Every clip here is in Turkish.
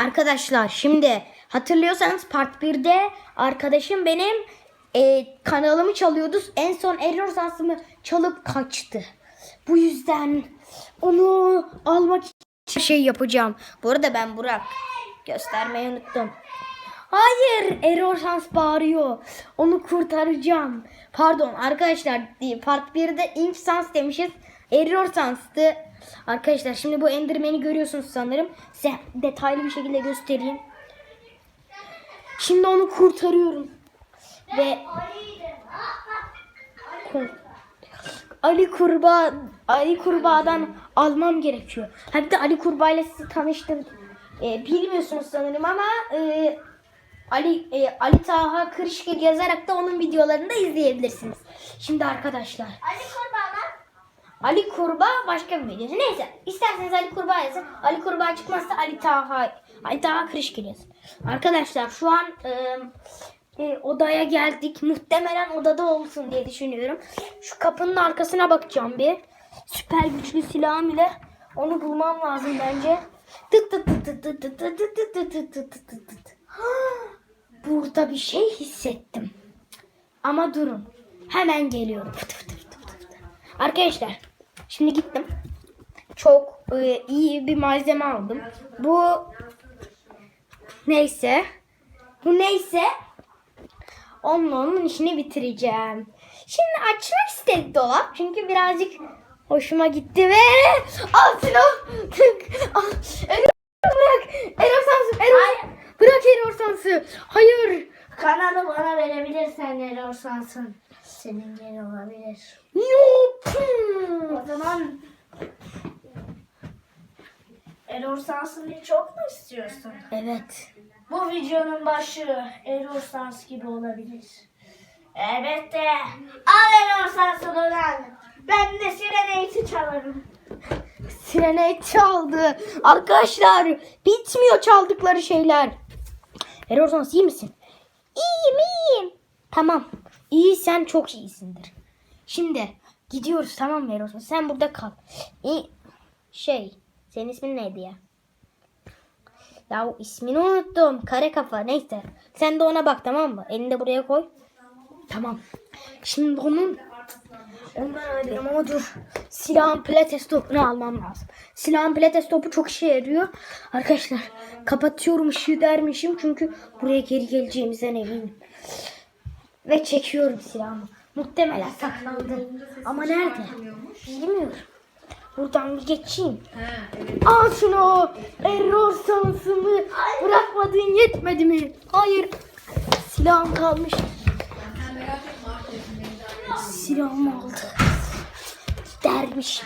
Arkadaşlar şimdi hatırlıyorsanız part 1'de arkadaşım benim e, kanalımı çalıyordu. En son error sansımı çalıp kaçtı. Bu yüzden onu almak için şey yapacağım. Bu arada ben Burak. Göstermeyi unuttum. Hayır, Error Sans bağırıyor. Onu kurtaracağım. Pardon arkadaşlar, part 1'de Ink Sans demişiz. Error Sans'tı. Arkadaşlar şimdi bu Enderman'i görüyorsunuz sanırım. Size detaylı bir şekilde göstereyim. Şimdi onu kurtarıyorum. Ve Ali Kurbağa Ali Kurbağa'dan almam gerekiyor. Ha de Ali Kurbağa ile sizi tanıştım. Ee, bilmiyorsunuz sanırım ama e, Ali e, Ali Taha Kırışkır yazarak da onun videolarını da izleyebilirsiniz. Şimdi arkadaşlar Ali Kurbağalar. Ali Kurbağa başka bir videosu. Neyse isterseniz Ali Kurbağa yazın. Ali Kurbağa çıkmazsa Ali Taha Ali Taha Kırışkır yazın. Arkadaşlar şu an e, e, odaya geldik. Muhtemelen odada olsun diye düşünüyorum. Şu kapının arkasına bakacağım bir. Süper güçlü silahım ile onu bulmam lazım bence. Tık tık tık tık tık tık tık tık tık. Burada bir şey hissettim. Ama durun. Hemen geliyorum. Arkadaşlar şimdi gittim. Çok e, iyi bir malzeme aldım. Bu neyse. Bu neyse. Onunla onun işini bitireceğim. Şimdi açmak istedik dolap. Çünkü birazcık hoşuma gitti ve al al. Erol bırak. Erol. Erol. Bırak Erol Sansı. Hayır. Kanalı bana verebilirsen Erol Sansın. Senin geri olabilir. Yok. O zaman Erol Sansın'ı çok mu istiyorsun? Evet. Bu videonun başı Erol Sans gibi olabilir. Elbette. Al Erol Sans'ı lan. Ben de Sirene'yi çalarım. Sirene çaldı. Arkadaşlar bitmiyor çaldıkları şeyler. Erol Sansı iyi misin? Tamam. İyi sen çok iyisindir. Şimdi gidiyoruz tamam mı Sansı? Sen burada kal. İyi. Şey senin ismin neydi ya? Ya ismini unuttum. Kare kafa neyse. Sen de ona bak tamam mı? Elini de buraya koy. Tamam. Şimdi onun Ondan ayrıldım ama dur. Silahın pilates topunu almam lazım. Silahın pilates topu çok işe yarıyor. Arkadaşlar kapatıyorum ışığı dermişim çünkü buraya geri geleceğimizden eminim. Ve çekiyorum silahımı. Muhtemelen saklandı. Ama nerede? Bilmiyorum. Buradan bir geçeyim. Al şunu. Error sansımı bırakmadığın yetmedi mi? Hayır. Silahım kalmış. Silahımı aldı. Dermiş.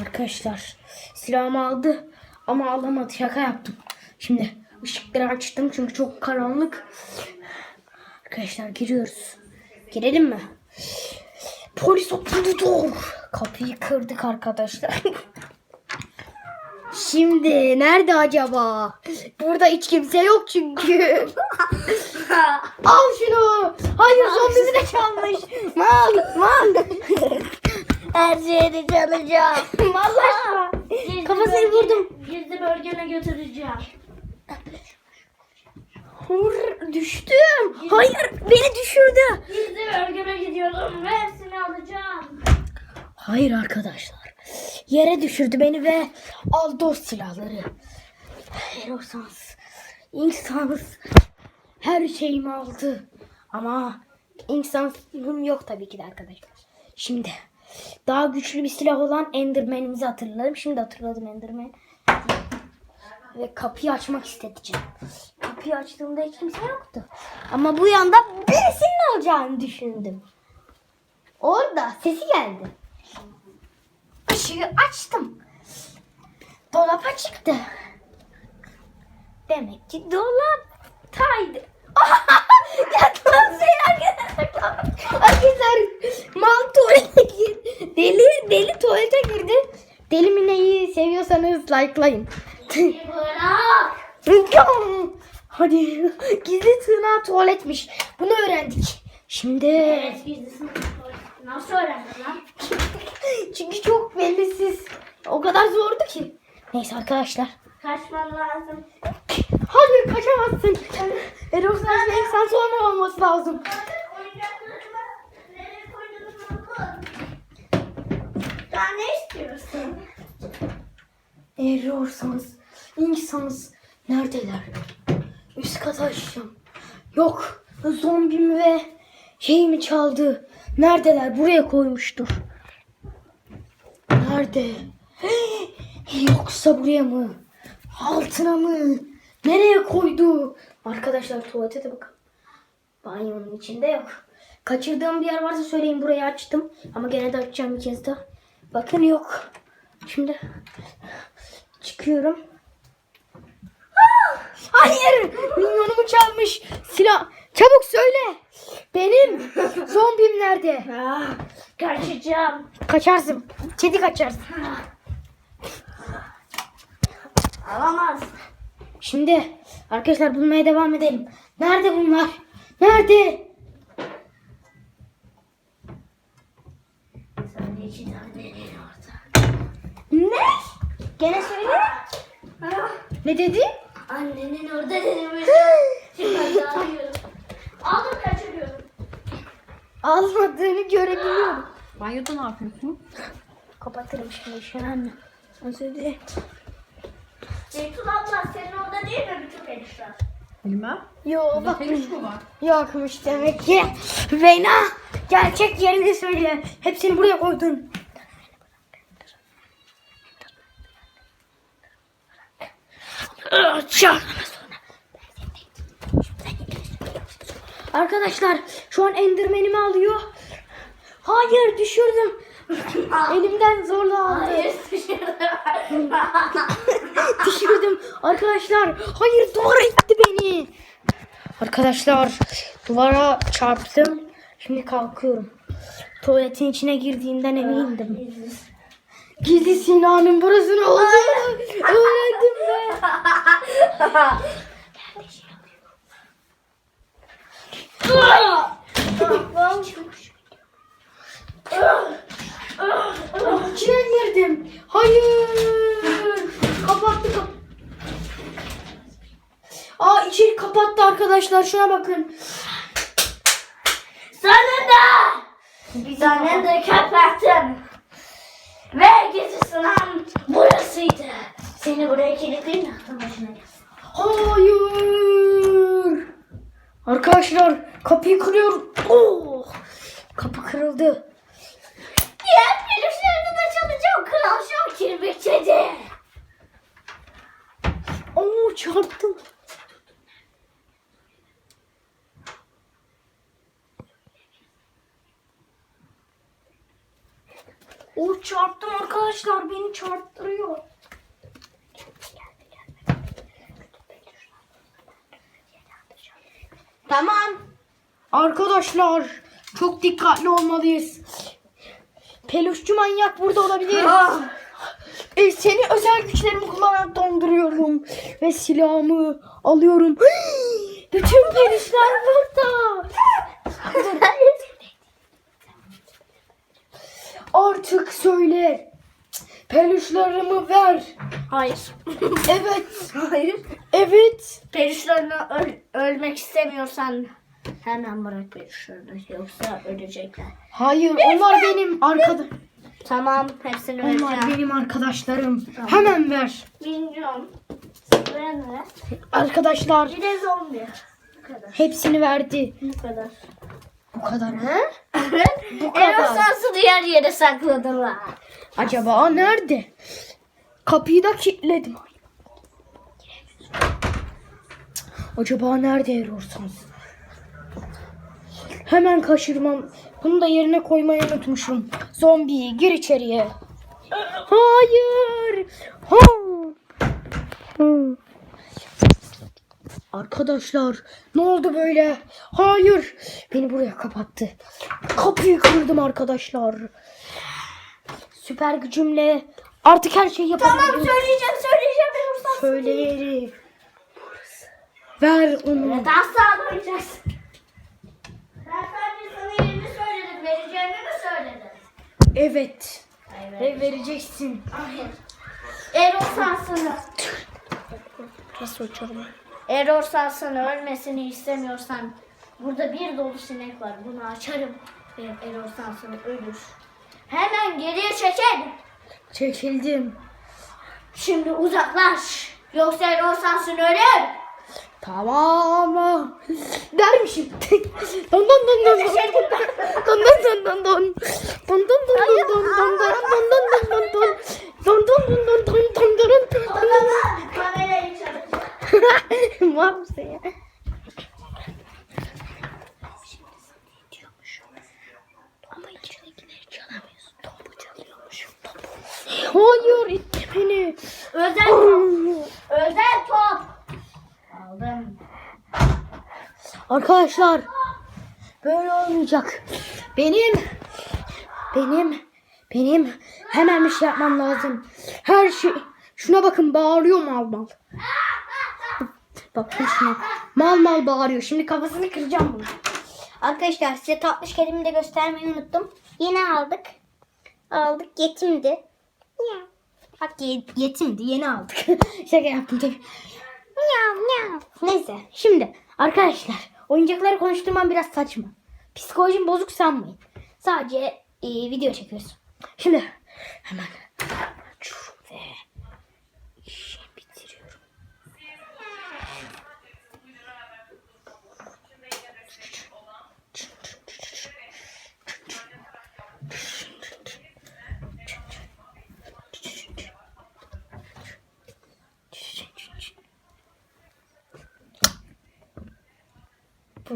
Arkadaşlar silahımı aldı ama alamadı. Şaka yaptım. Şimdi ışıkları açtım çünkü çok karanlık. Arkadaşlar giriyoruz. Girelim mi? Polis oturdu. Kapıyı kırdık arkadaşlar. Şimdi nerede acaba? Burada hiç kimse yok çünkü. Al şunu. Hayır zombisi de çalmış. Mal mal. Her şeyini çalacağım. Vallahi. Kafasını vurdum. Gizli bölgene götüreceğim. Hur, düştüm. Hayır beni düşürdü. Gizli bölgeme gidiyorum ve hepsini alacağım. Hayır arkadaşlar. Yere düşürdü beni ve aldı o silahları. Erosans, Inksans her şeyimi aldı. Ama Inksans'ım yok tabii ki de arkadaşlar. Şimdi daha güçlü bir silah olan Enderman'imizi hatırladım. Şimdi hatırladım Enderman. Ve kapıyı açmak istedim. Kapıyı açtığımda hiç kimse yoktu. Ama bu yanda birisinin olacağını düşündüm. Orada sesi geldi. Işığı açtım. Dolap açıktı. Demek ki dolaptaydı. Yatmam seni arkadaşlar. Arkadaşlar mal tuvalete girdi. Deli, deli tuvalete girdi. Deli Mine'yi seviyorsanız likelayın. Bırak. Hadi gizli tırnağı tuvaletmiş. Bunu öğrendik. Şimdi Evet gizlisini Nasıl öğrendin lan? çünkü çok bellisiz. O kadar zordu ki. Neyse arkadaşlar. Kaçman lazım. Hayır kaçamazsın. Erol Sans'ın en sen sonra olması lazım. Daha ne istiyorsun? Sans, Sans neredeler? Üst kata açacağım. Yok zombim ve şeyimi çaldı. Neredeler? Buraya koymuştur. Nerede? Yoksa buraya mı? Altına mı? Nereye koydu? Arkadaşlar tuvalete de bakın. Banyonun içinde yok. Kaçırdığım bir yer varsa söyleyin burayı açtım. Ama gene de açacağım bir kez daha. Bakın yok. Şimdi çıkıyorum. Hayır! Minyonumu çalmış. Silah. Çabuk söyle. Benim zombim nerede? Ah, kaçacağım. Kaçarsın. Kedi kaçarsın. Alamaz. Şimdi arkadaşlar bulmaya devam edelim. Nerede bunlar? Nerede? Sen iki tane orada. Ne? Gene söyle. Ah, Ne dedi? Annenin orada dedim. Şimdi ben de arıyorum. Aldım kaçırıyorum. Almadığını görebiliyorum. Banyoda ne yapıyorsun? Kapatırım şimdi şu an. Özür dilerim. Zeytun abla senin orada değil mi bütün perişan? Bilmem. Mu var? Yokmuş demek ki. Reyna gerçek yerini söyle. Hepsini buraya koydun. Arkadaşlar şu an endirmenimi alıyor. Hayır düşürdüm. Elimden zorla aldı. Hayır Düşürdüm. Arkadaşlar hayır duvara itti beni. Arkadaşlar duvara çarptım. Şimdi kalkıyorum. Tuvaletin içine girdiğimden emindim. Gizli Sinan'ın burası ne oldu? Öğrendim ben. İçine girdim. Hayır. Kapattı kap. Aa içeri kapattı arkadaşlar. Şuna bakın. Sonunda! Sonunda kapattım. Ve gizli sınav burasıydı. Seni buraya başına gelsin. Hayır. Arkadaşlar kapıyı kırıyorum. Oh. Kapı kırıldı. Diğer peluşlarını da çalacağım. Kral Şakir bir kedi. Oo çarptım. O çarptım arkadaşlar beni çarptırıyor. Tamam. Arkadaşlar çok dikkatli olmalıyız. Peluşçu manyak burada olabilir. E, seni özel güçlerimi kullanarak donduruyorum. Ve silahımı alıyorum. Bütün peluşlar burada. Artık söyle. Peluşlarımı ver. Hayır. Evet. Hayır. Evet. Peluşlarını öl- ölmek istemiyorsan hemen bırak peluşlarını. Yoksa ölecekler. Hayır onlar benim arkada. Tamam hepsini Onlar vereceğim. benim arkadaşlarım. Hemen ver. Bilmiyorum. Ne? Arkadaşlar Bir de zombi. Bu kadar. hepsini verdi. Bu kadar. Bu kadar ha? Bu kadar. asansı diğer yere sakladılar. Acaba nerede? Kapıyı da kilitledim. Acaba nerede Erosans? Hemen kaçırmam. Bunu da yerine koymayı unutmuşum. Zombi gir içeriye. Hayır. Ha. Arkadaşlar ne oldu böyle? Hayır. Beni buraya kapattı. Kapıyı kırdım arkadaşlar. Süper gücümle artık her şeyi yapabilirim. Tamam söyleyeceğim söyleyeceğim. Söyleyelim. Ver onu. Evet asla duyacağız. Ben sadece sana yerini söyledim. Vereceğimi mi söyledim? Evet. Evet. Ve vereceksin. Hayır. Erol sansını. Nasıl uçurum? Error sansını ölmesini istemiyorsan burada bir dolu sinek var. Bunu açarım ve error sansını ölür. Hemen geriye çekin. Çekildim. Şimdi uzaklaş. Yoksa error sansın ölür. Tamam. Dermişim. Don don don don don. Don don don don don. Don don don don don don don don don don don. Don don don don don don don don. Kamerayı çalıştır. Var mısın ya? Hayır itti beni. Özel top. Özel top. Aldım. Arkadaşlar böyle olmayacak. Benim benim benim hemen bir şey yapmam lazım. Her şey şuna bakın bağırıyor mal mal. Bakın şuna. Mal mal bağırıyor. Şimdi kafasını kıracağım bunu. Arkadaşlar size tatlış kedimi de göstermeyi unuttum. Yeni aldık. Aldık yetimdi. Ya. Bak ye- yetimdi yeni aldık. Şaka yaptım tabii. Miyav miyav. Neyse şimdi arkadaşlar oyuncakları konuşturmam biraz saçma. Psikolojim bozuk sanmayın. Sadece e, video çekiyoruz. Şimdi hemen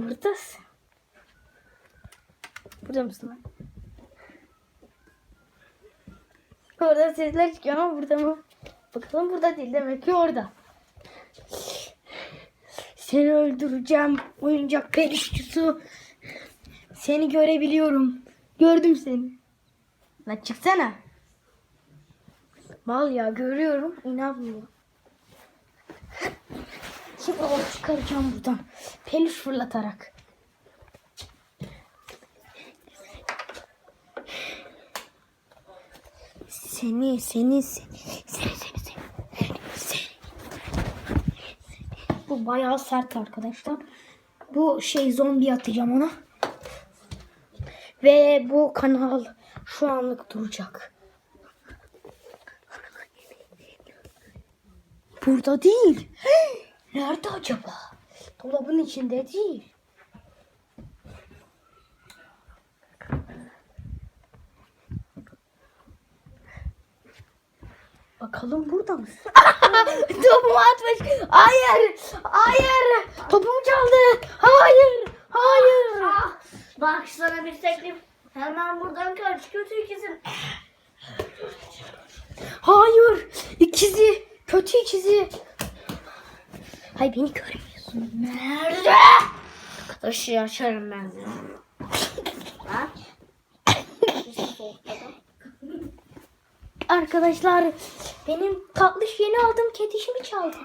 Buradasın. Burada mısın lan? Orada sesler çıkıyor ama burada mı? Bakalım burada değil demek ki orada. Seni öldüreceğim oyuncak peluşçusu. Seni görebiliyorum. Gördüm seni. Lan çıksana. Mal ya görüyorum. İnanmıyor. Şimdi onu çıkaracağım buradan. Peluş fırlatarak. Seni, seni, seni, seni, seni, seni, seni. Bu bayağı sert arkadaşlar. Bu şey zombi atacağım ona. Ve bu kanal şu anlık duracak. Burada değil. Nerede acaba? Dolabın içinde değil. Bakalım burada mı? Topumu atmış. Hayır. Hayır. Topumu çaldı. Hayır. Hayır. Ah, bak sana bir teklif. Hemen buradan kaç kötü ikizim. Hayır. İkizi. Kötü ikizi. Hay beni görmüyorsun. Nerede? Arkadaşı yaşarım ben. Arkadaşlar benim tatlış yeni aldığım kedişimi çaldı.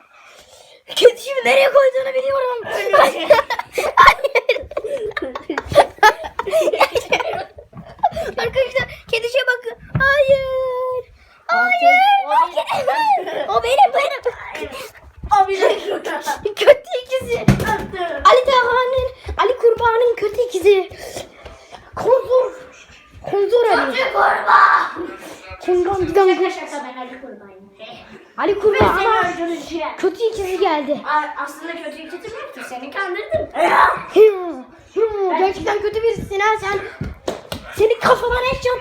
Kedişimi nereye koyduğunu biliyorum. Hayır. Arkadaşlar kedişe bakın. Hayır. Hayır. O benim benim. Kötü ikizi. Ali Taha'nın, Ali Kurban'ın kötü ikizi. Konzor. Konzor Ali. Kötü kurban. Kundan giden Şaka şaka ben Ali kurbanım. Ali Kurban ama kötü ikizi geldi. A- Aslında kötü ikizim yoktu. Seni kandırdım. Hımm, gerçekten kötü birisin ha sen. Seni kafadan eşcan.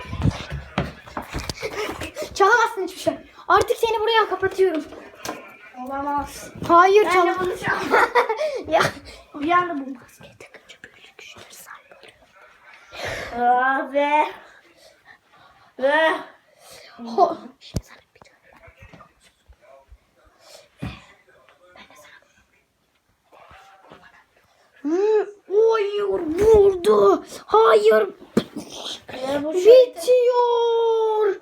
Çalamazsın hiçbir şey. Artık seni buraya kapatıyorum. Olamaz. Hayır Ben de çalam. bunu ya. Bir anda bu maskeyi takınca böyle güçler Aa be. Be. Ho. Şimdi sana bir tane. Ben de sana. Hayır vurdu. Hayır bitiyor.